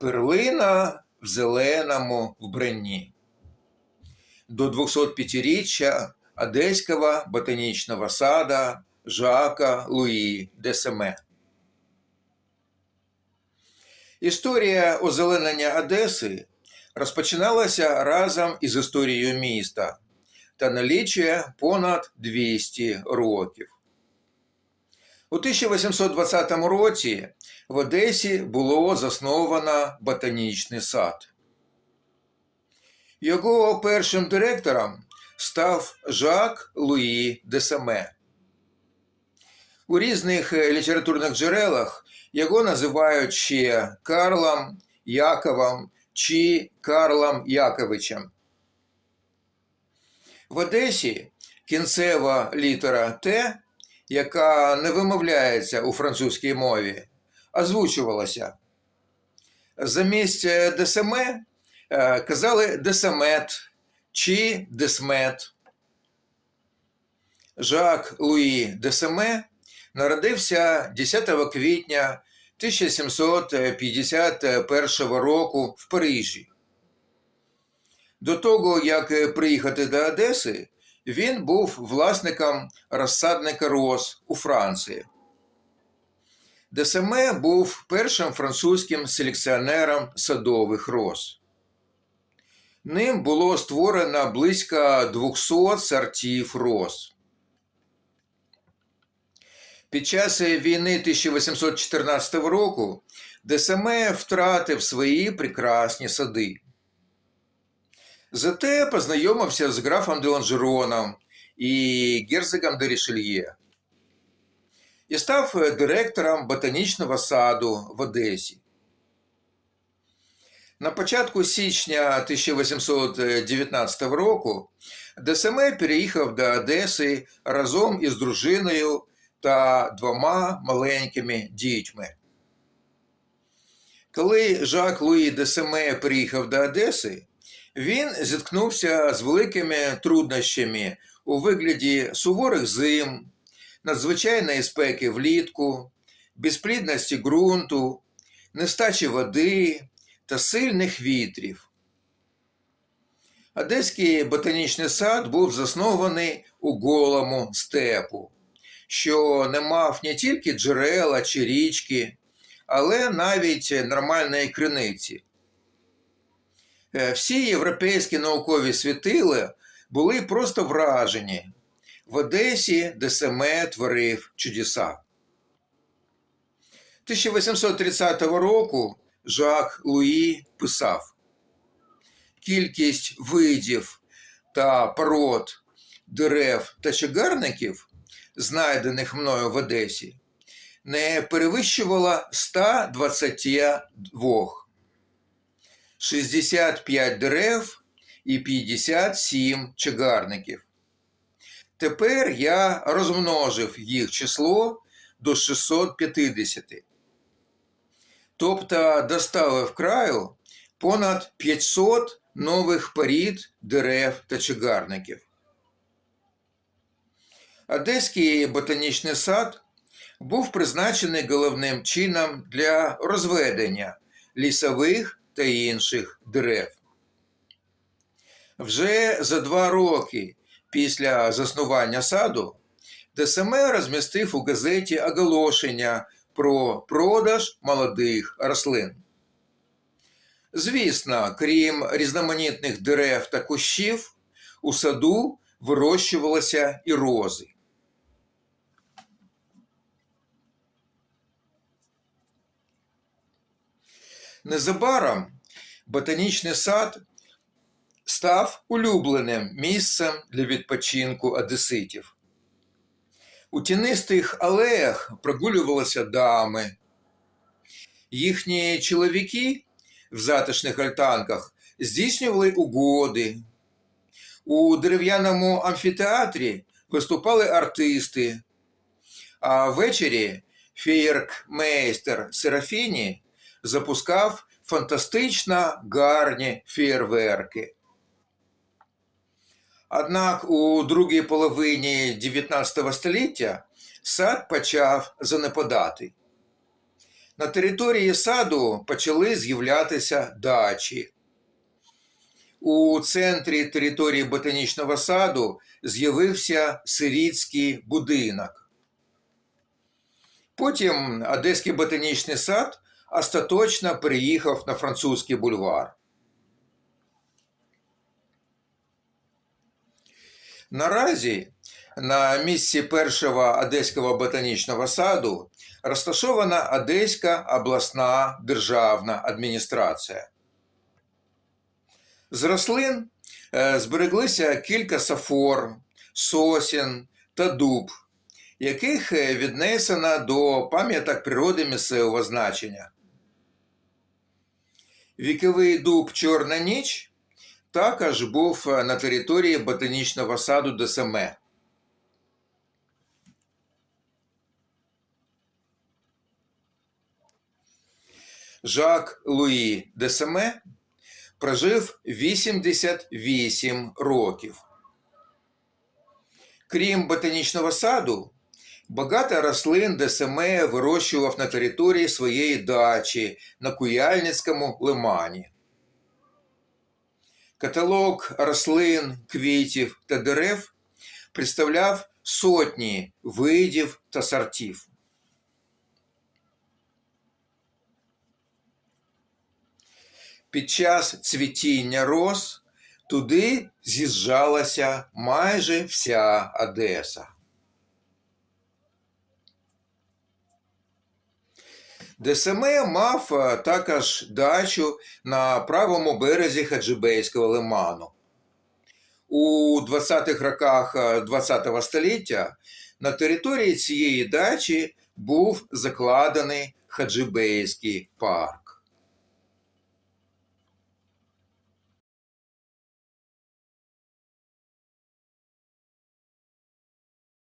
Перлина в зеленому вбранні. До 205-річчя Одеського ботанічного сада Жака Луї де Семе. Історія озеленення Одеси розпочиналася разом із історією міста та налічує понад 200 років. У 1820 році в Одесі було засновано ботанічний сад. Його першим директором став Жак Луї де Саме. У різних літературних джерелах його називають ще Карлом Яковом чи Карлом Яковичем. В Одесі кінцева літера Т, яка не вимовляється у французькій мові, озвучувалася. Замість десеме е, казали десемет чи десмет. Жак Луї Десеме народився 10 квітня 1751 року в Парижі. До того, як приїхати до Одеси, він був власником розсадника роз у Франції. Десеме був першим французьким селекціонером садових роз. Ним було створено близько 200 сортів роз. Під час війни 1814 року Десеме втратив свої прекрасні сади. Зате познайомився з графом де і герцогом де Рішельє і став директором ботанічного саду в Одесі. На початку січня 1819 року Десеме переїхав до Одеси разом із дружиною та двома маленькими дітьми. Коли Жак Луї Десеме приїхав до Одеси, він зіткнувся з великими труднощами у вигляді суворих зим, надзвичайної спеки влітку, безплідності ґрунту, нестачі води та сильних вітрів. Одеський ботанічний сад був заснований у голому степу, що не мав не тільки джерела чи річки, але навіть нормальної криниці. Е, Всі європейські наукові світили були просто вражені. В Одесі Десеме творив чудеса. 1830 року Жак Луї писав: Кількість видів та пород дерев та чагарників, знайдених мною в Одесі, не перевищувала 122. 65 дерев і 57 чагарників. Тепер я розмножив їх число до 650. Тобто доставив краю понад 500 нових порід дерев та чагарників. Одеський ботанічний сад був призначений головним чином для розведення лісових та інших дерев. Вже за два роки після заснування саду ДСМ розмістив у газеті оголошення про продаж молодих рослин. Звісно, крім різноманітних дерев та кущів, у саду вирощувалися і рози. Незабаром ботанічний сад став улюбленим місцем для відпочинку одеситів. У тінистих алеях прогулювалися дами. Їхні чоловіки в затишних альтанках здійснювали угоди. У дерев'яному амфітеатрі виступали артисти, а ввечері феєркмейстер Серафіні запускав фантастично гарні фєєрверки. Однак у другій половині 19 століття сад почав занепадати. На території саду почали з'являтися дачі. У центрі території ботанічного саду з'явився сирітський будинок. Потім Одеський ботанічний сад остаточно переїхав на французький бульвар. Наразі на місці першого Одеського ботанічного саду розташована Одеська обласна державна адміністрація. З рослин е, збереглися кілька сафор, сосін та дуб, яких е, віднесено до пам'яток природи місцевого значення. Віковий дуб Чорна ніч також був е, на території ботанічного саду ДСМЕ. Жак Луї Десеме прожив 88 років. Крім ботанічного саду, багато рослин Десеме вирощував на території своєї дачі на Куяльницькому лимані. Каталог рослин, квітів та дерев представляв сотні видів та сортів. Під час цвітіння роз туди з'їжджалася майже вся Одеса. ДСМЕ мав е, також дачу на правому березі Хаджибейського лиману. У 20-х роках ХХ століття на території цієї дачі був закладений Хаджибейський парк.